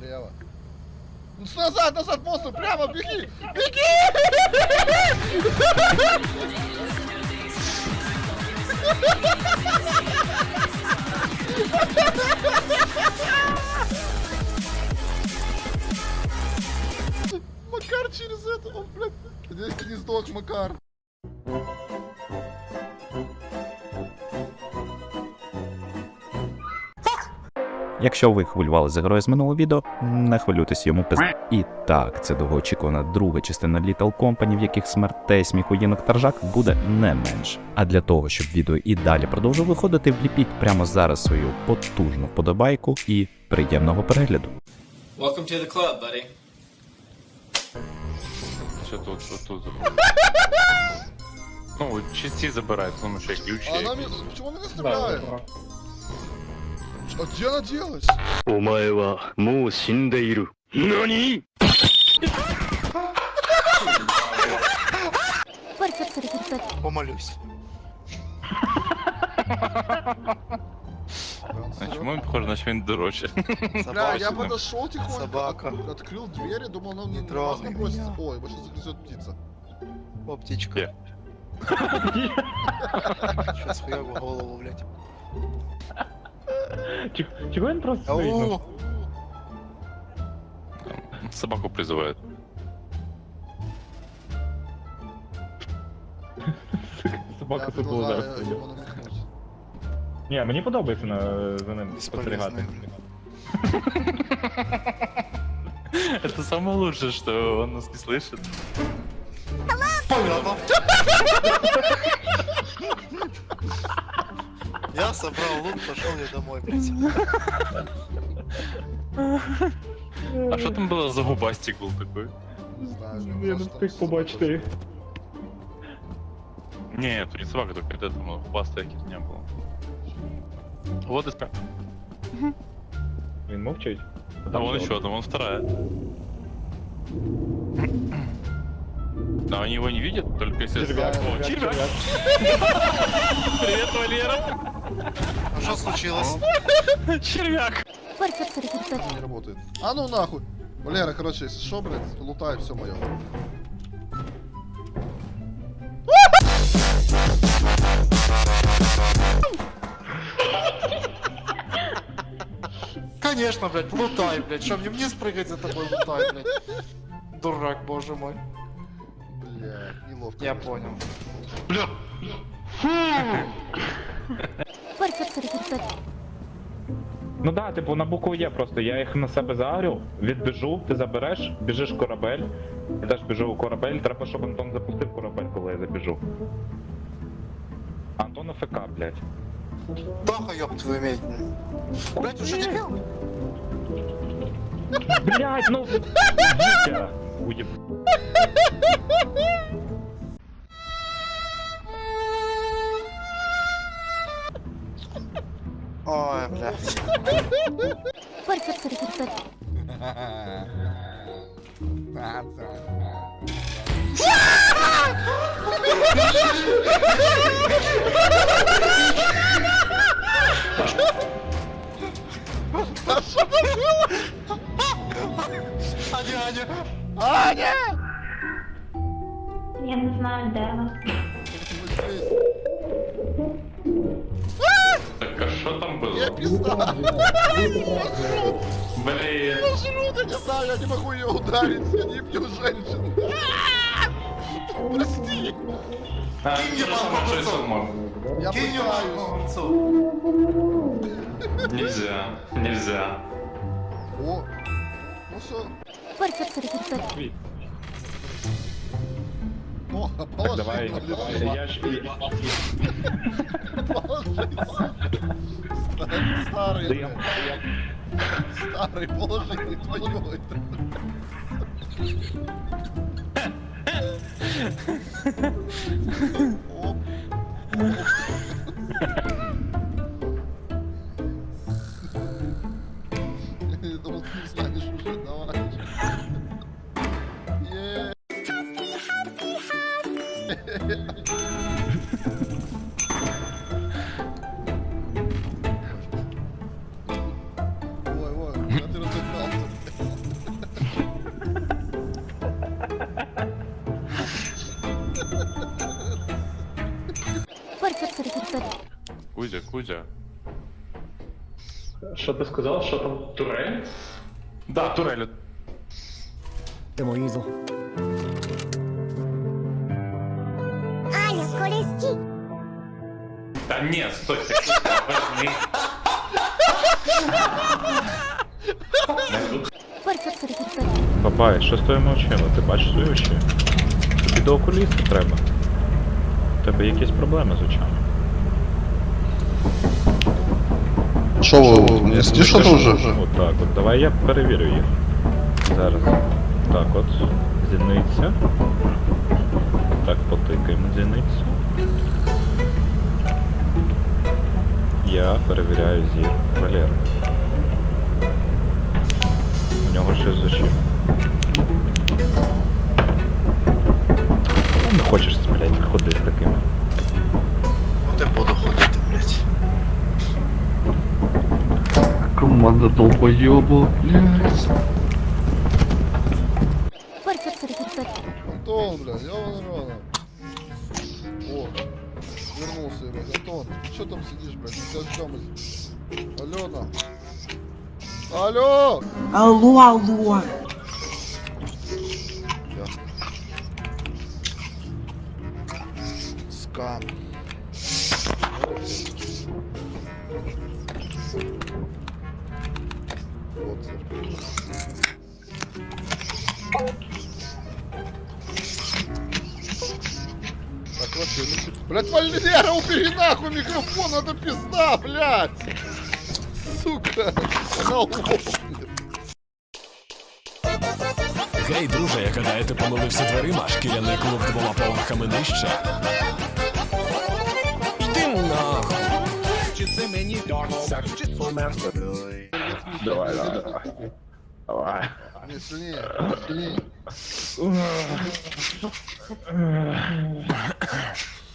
Налево. Ну, назад, назад, монстр, прямо, беги! Беги! Макар через это, он, блядь, не сдох Макар. Якщо ви хвилювали за героя з минулого відео, не хвилюйтесь йому пиз... І так, це довгоочікувана друга частина Little Company, в яких смертей сміхоїнок та ржак буде не менше. А для того, щоб відео і далі продовжувало виходити, вліпіть прямо зараз свою потужну подобайку і приємного перегляду. Welcome to the club, buddy. Що тут, що тут? Ну, часті забирай, тому що я ключ. А. Почему она не стреляет? А где она делась? Умае ва моу он похож на что-нибудь? Бля, я подошел тихонько, Собака. открыл дверь и думал, она мне не трогай можно Ой, его сейчас загрызет птица. О, птичка. Сейчас хуя голову, блядь. Чи- Чого він просто стоїть? ну? Ау! Собаку призивають. Собака Я тут була зараз. предлагаю сиділа. ему намекнуть. Ні, мені подобається на, за ним спостерігати. Бесполезный, блядь. Это самое лучшее, что он нас не слышит. Понятно. Я собрал лут, пошел я домой, блядь. А що там було за губастик був такой? Не знаю, Я встиг собака побачити. Не, тут не собака, только это там губастая не было. Вот и спа. Він мовчить. А вон еще одна, вон вторая. Но они его не видят, только если... Червяк, О, червяк, червяк! Привет, Валера! А что случилось? Червяк! не работает. А ну нахуй. Валера, короче, если что, блядь, лутай все мое. Конечно, блядь, лутай, блядь. Что, мне вниз прыгать за тобой лутай, блядь? Дурак, боже мой. Блядь, неловко. Я Ну да, типу на букву є просто. Я їх на себе заагрю, відбіжу, ти забереш, біжиш в корабель. Я теж біжу у корабель. Треба, щоб Антон запустив корабель, коли я забіжу. Антон АФК, блядь. Тоха, ёб твою медь. Блядь, уже дебил? Блядь, ну. Вітя! Уєб. Ой, блядь. А что там было? Аня, Аня. Аня! Я не знаю, де ви. Так а что там было? Я пизда. Блин. Жрут, я не знаю, я не могу ее ударить, я не бью женщин. Прости. А, Кинь самое, по лицу. Я Кинь пытаюсь. по лицу. Нельзя, нельзя. О, ну все. Світ. О, Так, положи давай. лицо. Я ж. Положи. Старый, Дим. блядь. старый, положи, не твое это. Оп. Я думал, ты не знаешь уже, давай. Е. Кузя, Кузя. Що ти сказав, що там турель? Да, турель. Демоїзо. Аня, скорісті. Та ні, стой, так важний. Папай, що з твоїми очима? Ти бачиш свої очі? Тобі до окуліста треба. У тебе якісь проблеми з очами. Що ви, не стішали вже? От так, от давай я перевірю їх. Зараз. Так от. Зіниця. Так, потикаємо зіницю. Я перевіряю зір Валери. У нього щось з очима. Ну, Не хочеш, блядь, ходи з Команда долбоёбов, блядь. Антон, блядь, ёбаный рано. О, вернулся, блядь. Антон, ты что там сидишь, блядь? Мы тебя ждем. Алена. Алло! Алло, алло. Скам. Так, вообще, ну, блядь, Валера, убери нахуй микрофон, это пизда, блядь! Сука! На лоб. Гей, друже, я гадаю, ти помилився дверима, шкіряний клуб двома поверхами нижче. Давай, давай, давай. Давай. Не, сильнее, сильнее.